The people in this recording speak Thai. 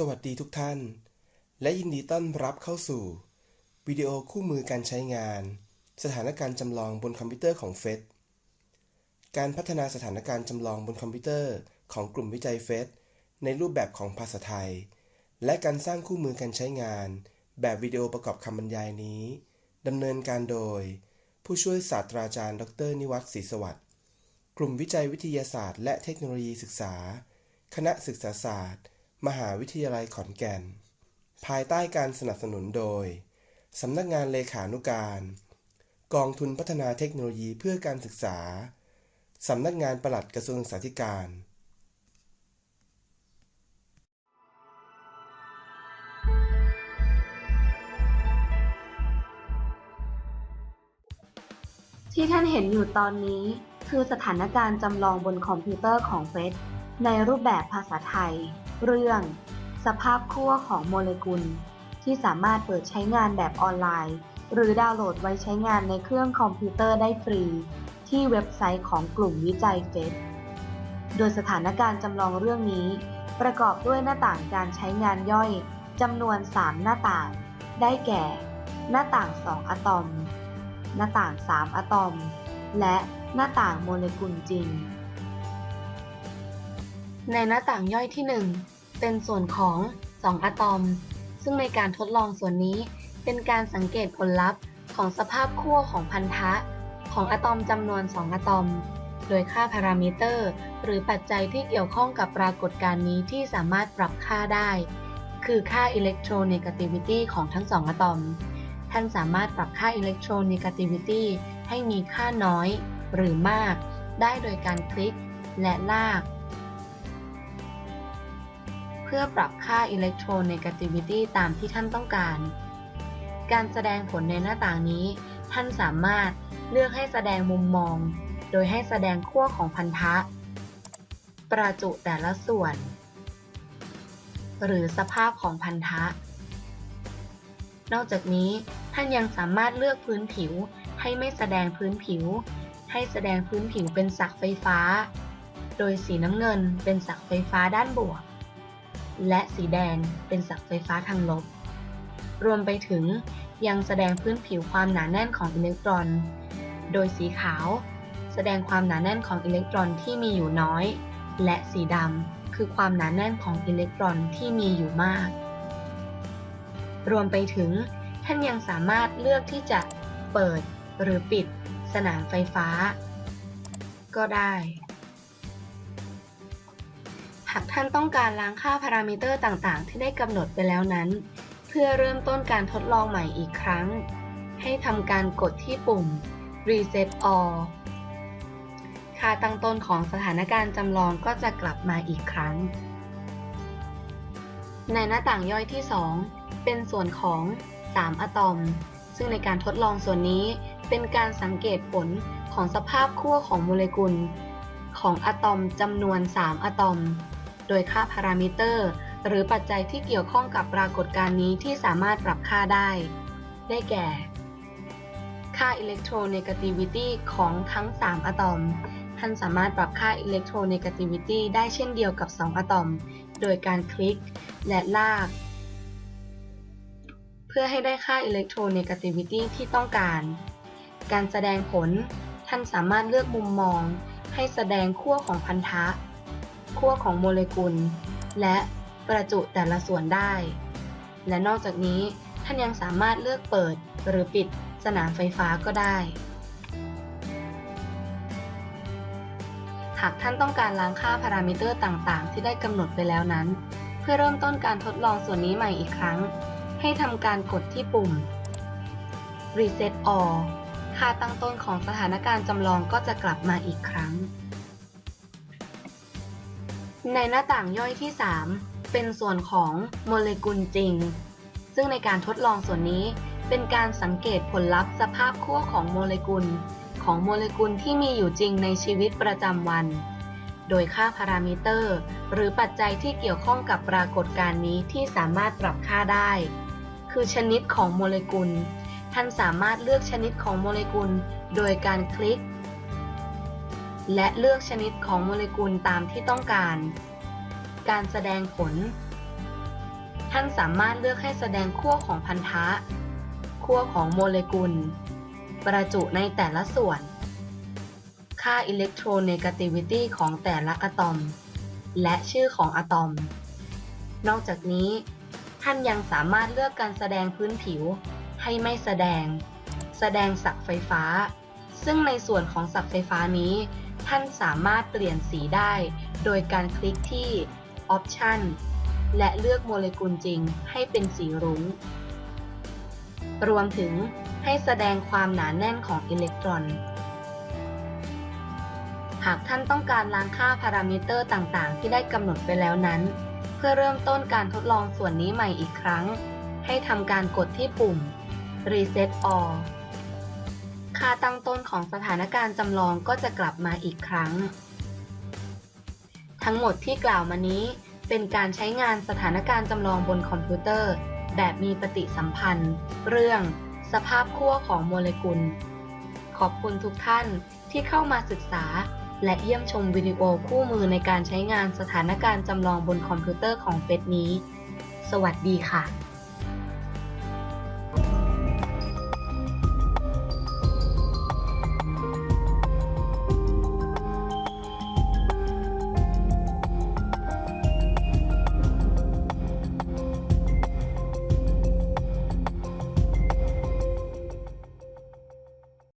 สวัสดีทุกท่าน และยินดีต้อนรับเข้าสู่ วิดีโอคู่มือการใช้งาน สถานการณ์จำลองบนคอมพิวเตอร์ของเฟสการพัฒนาสถานการณ์จำลองบนคอมพิวเตอร์ของกลุ่มวิจัยเฟสในรูปแบบของภาษาไทย และการสร้างคู่มือการใช้งาน แบบวิดีโอประกอบคำบรรยายนี้ดำเนินการโดย ผู้ช่วยศาสตราจารย์ ดร นิวัฒน์ศรีสวัสดิ์กลุ่มวิจัยวิทยาศาสตร์ และเทคโนโลยีศึกษา คณะศึกษาศาสตร์ มหาวิทยาลัยขอนแก่น ภายใต้การสนับสนุนโดย สำนักงานเลขานุการ กองทุนพัฒนาเทคโนโลยีเพื่อการศึกษา สำนักงานปลัดกระทรวงศึกษาธิการที่ท่านเห็นอยู่ตอนนี้คือสถานการณ์จำลองบนคอมพิวเตอร์ของเฟสในรูปแบบภาษาไทย เรื่อง สภาพขั้วของโมเลกุล ที่สามารถเปิดใช้งานแบบออนไลน์ หรือดาวน์โหลดไว้ใช้งานในเครื่องคอมพิวเตอร์ได้ฟรี ที่เว็บไซต์ของกลุ่มวิจัยเฟสโดยสถานการณ์จำลองเรื่องนี้ ประกอบด้วยหน้าต่างการใช้งานย่อยจำนวน 3 หน้าต่าง ได้แก่ หน้าต่าง 2 อะตอม หน้าต่าง 3 อะตอม และหน้าต่างโมเลกุลจริง ในหน้าต่างย่อยที่ 1 เป็นส่วนของ 2 อะตอม ซึ่งในการทดลองส่วนนี้เป็นการสังเกตผลลัพธ์ของสภาพขั้วของพันธะ ของอะตอมจำนวน 2 อะตอม โดยค่าพารามิเตอร์ หรือปัจจัยที่เกี่ยวข้องกับปรากฏการณ์นี้ที่สามารถปรับค่าได้ คือค่าอิเล็กโทรเนกาติวิตี้ของทั้ง 2 อะตอม ท่านสามารถปรับค่าอิเล็กโทรเนกาติวิตี้ให้มีค่าน้อย หรือมาก ได้โดยการคลิกและลาก เพื่อปรับค่าอิเล็กโทรเนกาติวิตี้ตามที่ท่านต้องการ การแสดงผลในหน้าต่างนี้ ท่านสามารถเลือกให้แสดงมุมมอง โดยให้แสดงขั้วของพันธะ ประจุแต่ละส่วน หรือสภาพของพันธะ นอกจากนี้ท่านยังสามารถเลือกพื้นผิวให้ไม่แสดงพื้นผิว ให้แสดงพื้นผิวเป็นสักไฟฟ้า โดยสีน้ำเงินเป็นสักไฟฟ้าด้านบวก และสีแดงเป็นสักไฟฟ้าทางลบ รวมไปถึงยังแสดงพื้นผิวความหนาแน่นของอิเล็กตรอน โดยสีขาวแสดงความหนาแน่นของอิเล็กตรอนที่มีอยู่น้อย และสีดำคือความหนาแน่นของอิเล็กตรอนที่มีอยู่มาก รวมไปถึงท่านยังสามารถเลือกที่จะเปิดหรือปิดสนามไฟฟ้า ก็ได้ากท่านต้องการล้างค่าพารามิเตอร์ต่างๆ ที่ได้กำหนดไปแล้วนั้น เพื่อเริ่มต้นการทดลองใหม่อีกครั้ง ให้ทำการกดที่ปุ่ม Reset All ค่าตั้งต้นของสถานการณ์จำลองก็จะกลับมาอีกครั้ง ในหน้าต่างย่อยที่ 2 เป็นส่วนของ 3 อะตอม ซึ่งในการทดลองส่วนนี้เป็นการสังเกตผลของสภาพขั้วของโมเลกุล ของอะตอมจำนวน 3 อะตอม โดยค่าพารามิเตอร์ หรือปัจจัยที่เกี่ยวข้องกับปรากฏการณ์นี้ที่สามารถปรับค่าได้ ได้แก่ ค่าอิเล็กโทรเนกาติวิตี้ของทั้ง 3 อะตอม ท่านสามารถปรับค่าอิเล็กโทรเนกาติวิตี้ได้เช่นเดียวกับ 2 อะตอม โดยการคลิกและลาก เพื่อให้ได้ค่าอิเล็กโทรเนกาติวิตี้ที่ต้องการ การแสดงผล ท่านสามารถเลือกมุมมอง ให้แสดงขั้วของพันธะ ขั้วของโมเลกุล และประจุแต่ละส่วนได้ และนอกจากนี้ท่านยังสามารถเลือกเปิดหรือปิดสนามไฟฟ้าก็ได้ หากท่านต้องการล้างค่าพารามิเตอร์ต่างๆ ที่ได้กำหนดไปแล้วนั้น เพื่อเริ่มต้นการทดลองส่วนนี้ใหม่อีกครั้ง ให้ทำการกดที่ปุ่ม Reset All ค่าตั้งต้นของสถานการณ์จำลองก็จะกลับมาอีกครั้ง ในหน้าต่างย่อยที่ 3 เป็นส่วนของโมเลกุลจริง ซึ่งในการทดลองส่วนนี้เป็นการสังเกตผลลัพธ์สภาพขั้วของโมเลกุล ของโมเลกุลที่มีอยู่จริงในชีวิตประจำวัน โดยค่าพารามิเตอร์ หรือปัจจัยที่เกี่ยวข้องกับปรากฏการณ์นี้ที่สามารถปรับค่าได้ คือชนิดของโมเลกุล ท่านสามารถเลือกชนิดของโมเลกุล โดยการคลิก และเลือกชนิดของโมเลกุลตามที่ต้องการ การแสดงผล ท่านสามารถเลือกให้แสดงขั้วของพันธะ ขั้วของโมเลกุล ประจุในแต่ละส่วน ค่าอิเล็กโทรเนกาติวิตี้ของแต่ละอะตอม และชื่อของอะตอม นอกจากนี้ ท่านยังสามารถเลือกการแสดงพื้นผิว ให้ไม่แสดง แสดงศักไฟฟ้า ซึ่งในส่วนของศักไฟฟ้านี้ ท่านสามารถเปลี่ยนสีได้ โดยการคลิกที่ Option และเลือกโมเลกุลจริงให้เป็นสีรุ้ง รวมถึงให้แสดงความหนาแน่นของอิเล็กตรอน หากท่านต้องการล้างค่าพารามิเตอร์ต่างๆ ที่ได้กำหนดไปแล้วนั้น เพื่อเริ่มต้นการทดลองส่วนนี้ใหม่อีกครั้ง ให้ทำการกดที่ปุ่ม Reset All ค่าตั้งต้นของสถานการณ์จำลองก็จะกลับมาอีกครั้ง ทั้งหมดที่กล่าวมานี้ เป็นการใช้งานสถานการณ์จำลองบนคอมพิวเตอร์ แบบมีปฏิสัมพันธ์ เรื่อง สภาพขั้วของโมเลกุล ขอบคุณทุกท่านที่เข้ามาศึกษา และเยี่ยมชมวิดีโอคู่มือในการใช้งานสถานการณ์จำลองบนคอมพิวเตอร์ของเฟสนี้ สวัสดีค่ะ